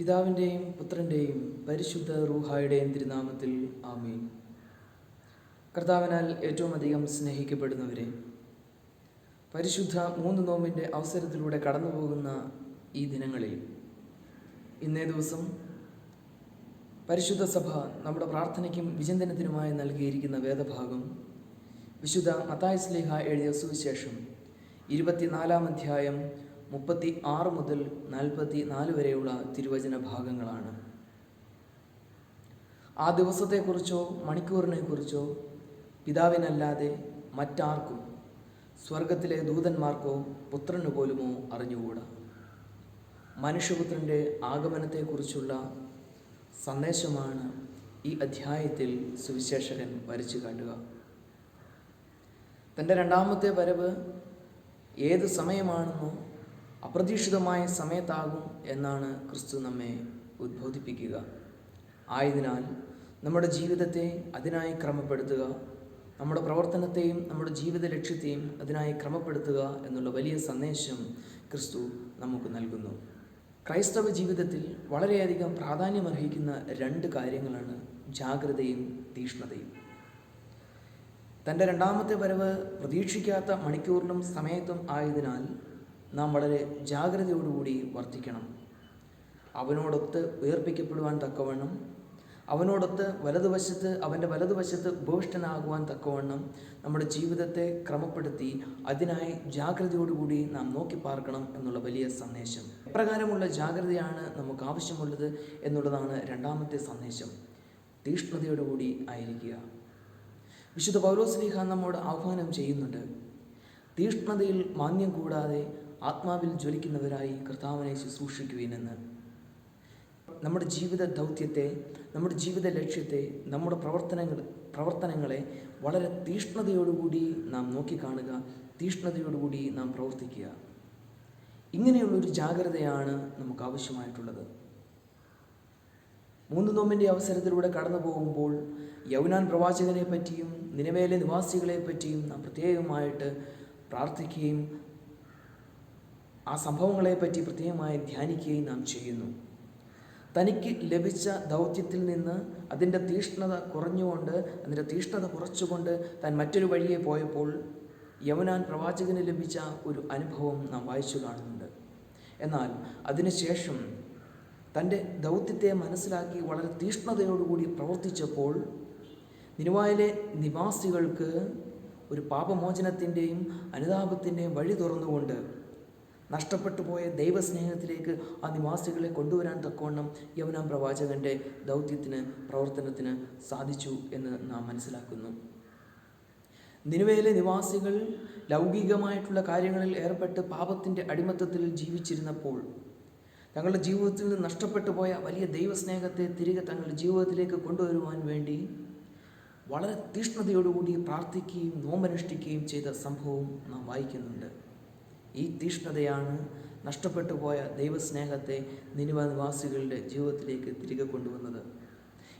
പിതാവിന്റെയും പുത്രന്റെയും പരിശുദ്ധ റൂഹായുടെയും തിരുനാമത്തിൽ ആമീൻ. കർത്താവിനാൽ ഏറ്റവും അധികം സ്നേഹിക്കപ്പെടുന്നവരെ പരിശുദ്ധ മൂന്ന് നോമ്പിന്റെ അവസരത്തിലൂടെ കടന്നു പോകുന്ന ഈ ദിനങ്ങളിൽ ഇന്നേ ദിവസം പരിശുദ്ധ സഭ നമ്മുടെ പ്രാർത്ഥനയ്ക്കും വിചിന്തനത്തിനുമായി നൽകിയിരിക്കുന്ന വേദഭാഗം വിശുദ്ധ മത്തായ് സ്ലേഹ എഴുതിയ സുവിശേഷം ഇരുപത്തിനാലാം അധ്യായം മുപ്പത്തി ആറ് മുതൽ നാൽപ്പത്തി നാല് വരെയുള്ള തിരുവചന ഭാഗങ്ങളാണ്. ആ ദിവസത്തെക്കുറിച്ചോ മണിക്കൂറിനെക്കുറിച്ചോ പിതാവിനല്ലാതെ മറ്റാർക്കും സ്വർഗത്തിലെ ദൂതന്മാർക്കോ പുത്രനു പോലുമോ അറിഞ്ഞുകൂടാ. മനുഷ്യപുത്രന്റെ ആഗമനത്തെക്കുറിച്ചുള്ള സന്ദേശമാണ് ഈ അധ്യായത്തിൽ സുവിശേഷകൻ വരച്ചു കാട്ടുക. തന്റെ രണ്ടാമത്തെ വരവ് ഏത് സമയമാണെന്നോ അപ്രതീക്ഷിതമായ സമയത്താകും എന്നാണ് ക്രിസ്തു നമ്മെ ഉദ്ബോധിപ്പിക്കുക. ആയതിനാൽ നമ്മുടെ ജീവിതത്തെ അതിനായി ക്രമപ്പെടുത്തുക നമ്മുടെ പ്രവർത്തനത്തെയും നമ്മുടെ ജീവിത ലക്ഷ്യത്തെയും അതിനായി ക്രമപ്പെടുത്തുക എന്നുള്ള വലിയ സന്ദേശം ക്രിസ്തു നമുക്ക് നൽകുന്നു. ക്രൈസ്തവ ജീവിതത്തിൽ വളരെയധികം പ്രാധാന്യമർഹിക്കുന്ന രണ്ട് കാര്യങ്ങളാണ് ജാഗ്രതയും തീഷ്ണതയും. തന്റെ രണ്ടാമത്തെ വരവ് പ്രതീക്ഷിക്കാത്ത മണിക്കൂറിലും സമയത്തും ആയതിനാൽ നാം വളരെ ജാഗ്രതയോടുകൂടി വർത്തിക്കണം. അവനോടൊത്ത് ഉയർപ്പിക്കപ്പെടുവാൻ തക്കവണ്ണം അവനോടൊത്ത് വലതുവശത്ത് അവന്റെ വലതുവശത്ത് ഉപവിഷ്ടനാകുവാൻ തക്കവണ്ണം നമ്മുടെ ജീവിതത്തെ ക്രമപ്പെടുത്തി അതിനായി ജാഗ്രതയോടുകൂടി നാം നോക്കി പാർക്കണം എന്നുള്ള വലിയ സന്ദേശം. എപ്രകാരമുള്ള ജാഗ്രതയാണ് നമുക്ക് ആവശ്യമുള്ളത് എന്നുള്ളതാണ് രണ്ടാമത്തെ സന്ദേശം. തീഷ്ണതയോടുകൂടി ആയിരിക്കുക. വിശുദ്ധ പൗരോസ്ലീഹ നമ്മോട് ആഹ്വാനം ചെയ്യുന്നുണ്ട്. തീഷ്ണതയിൽ മാന്യം കൂടാതെ ആത്മാവിൽ ജ്വലിക്കുന്നവരായി കർത്താവിനെ ശുശ്രൂഷിക്കുവിനെന്ന് നമ്മുടെ ജീവിത ദൗത്യത്തെ നമ്മുടെ ജീവിത ലക്ഷ്യത്തെ നമ്മുടെ പ്രവർത്തനങ്ങൾ പ്രവർത്തനങ്ങളെ വളരെ തീഷ്ണതയോടുകൂടി നാം നോക്കിക്കാണുക തീഷ്ണതയോടുകൂടി നാം പ്രവർത്തിക്കുക. ഇങ്ങനെയുള്ളൊരു ജാഗ്രതയാണ് നമുക്ക് ആവശ്യമായിട്ടുള്ളത് മൂന്ന് നോമ്പിന്റെ അവസരത്തിലൂടെ കടന്നു പോകുമ്പോൾ യൗനാൻ പ്രവാചകനെ പറ്റിയും നിലവേലെ നിവാസികളെ പറ്റിയും നാം പ്രത്യേകമായിട്ട് പ്രാർത്ഥിക്കുകയും ആ സംഭവങ്ങളെപ്പറ്റി പ്രത്യേകമായി ധ്യാനിക്കുകയും നാം ചെയ്യുന്നു. തനിക്ക് ലഭിച്ച ദൗത്യത്തിൽ നിന്ന് അതിന്റെ തീഷ്ണത കുറഞ്ഞുകൊണ്ട് അതിന്റെ തീഷ്ണത കുറച്ചുകൊണ്ട് താൻ മറ്റൊരു വഴിയെ പോയപ്പോൾ യവനാൻ പ്രവാചകന് ലഭിച്ച ഒരു അനുഭവം നാം വായിച്ചു കാണുന്നുണ്ട്. എന്നാൽ അതിനുശേഷം തന്റെ ദൗത്യത്തെ മനസ്സിലാക്കി വളരെ തീഷ്ണതയോടുകൂടി പ്രവർത്തിച്ചപ്പോൾ നിരുവായിലെ നിവാസികൾക്ക് ഒരു പാപമോചനത്തിന്റെയും അനുതാപത്തിന്റെയും വഴി തുറന്നുകൊണ്ട് നഷ്ടപ്പെട്ടു പോയ ദൈവസ്നേഹത്തിലേക്ക് ആ നിവാസികളെ കൊണ്ടുവരാൻ തക്കവണ്ണം യവനാം പ്രവാചകന്റെ ദൗത്യത്തിന് പ്രവർത്തനത്തിന് സാധിച്ചു എന്ന് നാം മനസ്സിലാക്കുന്നു. നിനുവയിലെ നിവാസികൾ ലൗകികമായിട്ടുള്ള കാര്യങ്ങളിൽ ഏർപ്പെട്ട് പാപത്തിന്റെ അടിമത്തത്തിൽ ജീവിച്ചിരുന്നപ്പോൾ തങ്ങളുടെ ജീവിതത്തിൽ നിന്ന് നഷ്ടപ്പെട്ടു പോയ വലിയ ദൈവസ്നേഹത്തെ തിരികെ തങ്ങളുടെ ജീവിതത്തിലേക്ക് കൊണ്ടുവരുവാൻ വേണ്ടി വളരെ തീഷ്ണതയോടുകൂടി പ്രാർത്ഥിക്കുകയും നോമ്പനുഷ്ഠിക്കുകയും ചെയ്ത സംഭവം നാം വായിക്കുന്നുണ്ട്. ഈ തീഷ്ണതയാണ് നഷ്ടപ്പെട്ടു പോയ ദൈവസ്നേഹത്തെ നിനുവ നിവാസികളുടെ ജീവിതത്തിലേക്ക് തിരികെ കൊണ്ടുവന്നത്.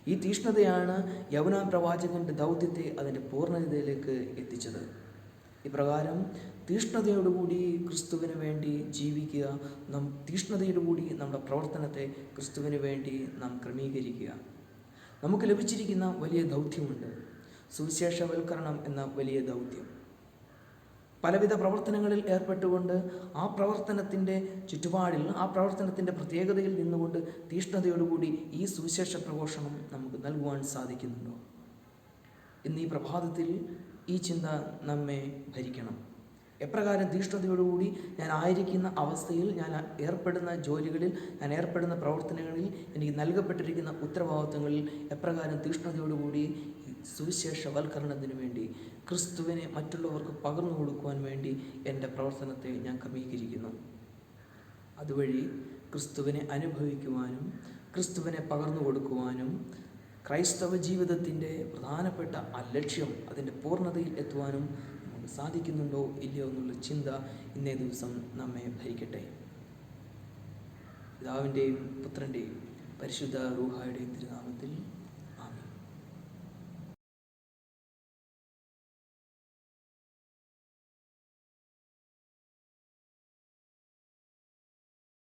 ഈ തീഷ്ണതയാണ് യവന പ്രവാചകന്റെ ദൗത്യത്തെ അതിന്റെ പൂർണതയിലേക്ക് എത്തിച്ചത്. ഇപ്രകാരം തീഷ്ണതയോടുകൂടി ക്രിസ്തുവിന് വേണ്ടി ജീവിക്കുക നാം തീഷ്ണതയോടുകൂടി നമ്മുടെ പ്രവർത്തനത്തെ ക്രിസ്തുവിന് വേണ്ടി നാം ക്രമീകരിക്കുക. നമുക്ക് ലഭിച്ചിരിക്കുന്ന വലിയ ദൗത്യമുണ്ട്. സുവിശേഷവൽക്കരണം എന്ന വലിയ ദൗത്യം. പലവിധ പ്രവർത്തനങ്ങളിൽ ഏർപ്പെട്ടുകൊണ്ട് ആ പ്രവർത്തനത്തിന്റെ ചുറ്റുപാടിൽ ആ പ്രവർത്തനത്തിന്റെ പ്രത്യേകതയിൽ നിന്നുകൊണ്ട് തീഷ്ണതയോടുകൂടി ഈ സുവിശേഷ പ്രഘോഷണം നമുക്ക് നൽകുവാൻ സാധിക്കുന്നുണ്ടോ? ഇന്ന് ഈ പ്രഭാതത്തിൽ ഈ ചിന്ത നമ്മെ ഭരിക്കണം. എപ്രകാരം തീഷ്ണതയോടുകൂടി ഞാൻ ആയിരിക്കുന്ന അവസ്ഥയിൽ ഞാൻ ഏർപ്പെടുന്ന ജോലികളിൽ ഞാൻ ഏർപ്പെടുന്ന പ്രവർത്തനങ്ങളിൽ എനിക്ക് നൽകപ്പെട്ടിരിക്കുന്ന ഉത്തരവാദിത്വങ്ങളിൽ എപ്രകാരം തീഷ്ണതയോടുകൂടി സുവിശേഷവൽക്കരണത്തിന് വേണ്ടി ക്രിസ്തുവിനെ മറ്റുള്ളവർക്ക് പകർന്നു കൊടുക്കുവാൻ വേണ്ടി എന്റെ പ്രവർത്തനത്തെ ഞാൻ ക്രമീകരിക്കുന്നു. അതുവഴി ക്രിസ്തുവിനെ അനുഭവിക്കുവാനും ക്രിസ്തുവിനെ പകർന്നു കൊടുക്കുവാനും ക്രൈസ്തവ ജീവിതത്തിന്റെ പ്രധാനപ്പെട്ട ആ ലക്ഷ്യം അതിന്റെ പൂർണതയിൽ എത്തുവാനും നമുക്ക് സാധിക്കുന്നുണ്ടോ ഇല്ലയോ എന്നുള്ള ചിന്ത ഇന്നേ ദിവസം നമ്മെ ഭരിക്കട്ടെ. പിതാവിന്റെയും പുത്രന്റെയും പരിശുദ്ധ റൂഹായുടെയും തിരുനാമത്തിൽ